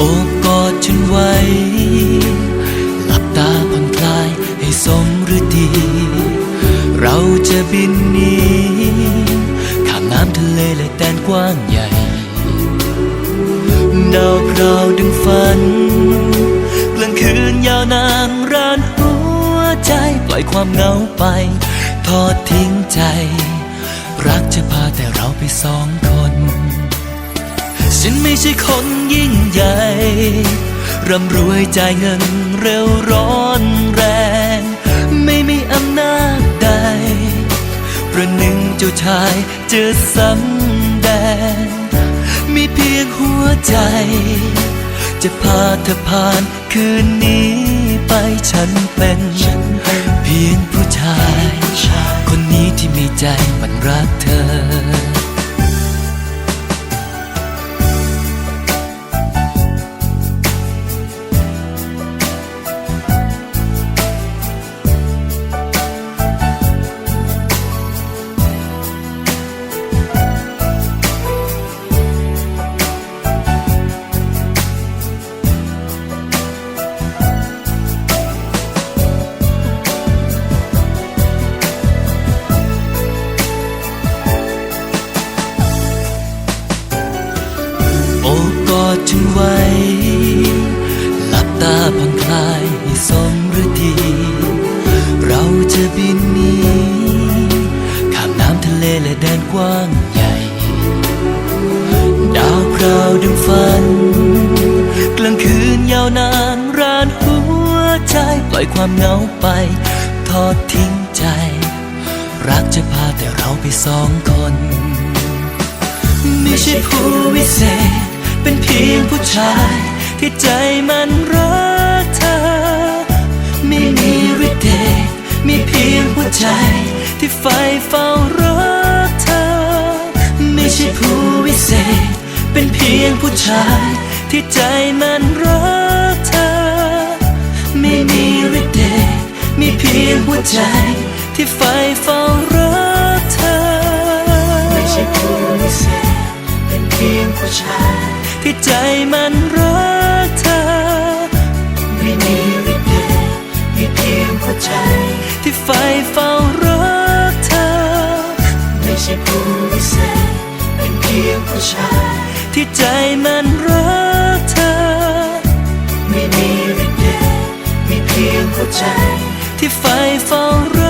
โอบกอดฉันไว้ หลับตาผ่อนคลายให้สมฤดี เราจะบินหนีข้ามน้ำทะเลและแดนกว้างใหญ่ ดาวคราวดึงฝัน กลางคืนยาวนานรานหัวใจปล่อยความเหงาไป ทอดทิ้งใจ รักจะพาแต่เราไปสองคน ฉันไม่ใช่คนยิ่งใหญ่ ร่ำรวยจ่ายเงินเร็วร้อนแรง ไม่มีอำนาจใด ประหนึ่งเจ้าชายเจอสำแดง มีเพียงหัวใจ จะพาเธอผ่านคืนนี้ไปฉันเป็น เพียงผู้ชาย คนนี้ที่มีใจมันรักเธอ สมฤดี เราจะบินหนีข้ามน้ำทะเลและแดนกว้างใหญ่ ดาวคราวดึงฝัน กลางคืนยาวนานรานหัวใจ ปล่อยความเหงาไป ทอดทิ้งใจ รักจะพาแต่เราไปสองคน ไม่ใช่ผู้วิเศษ เป็นเพียงผู้ชายที่ใจมันรัก ที่ไฟเฝ้ารักเธอ ไม่ใช่ผู้วิเศษ เป็นเพียงผู้ชายที่ใจมันรักเธอ ไม่มีฤทธิ์เดชมีเพียงหัวใจที่ไฟเฝ้ารักเธอ ไม่ใช่ผู้วิเศษ เป็นเพียงผู้ชายที่ใจมันรัก พียงผู้ชาย ที่ใจมันรักเธอ ไม่มีฤทธิ์เดชมีเพียงหัวใจ ที่ไฟเฝ้ารอ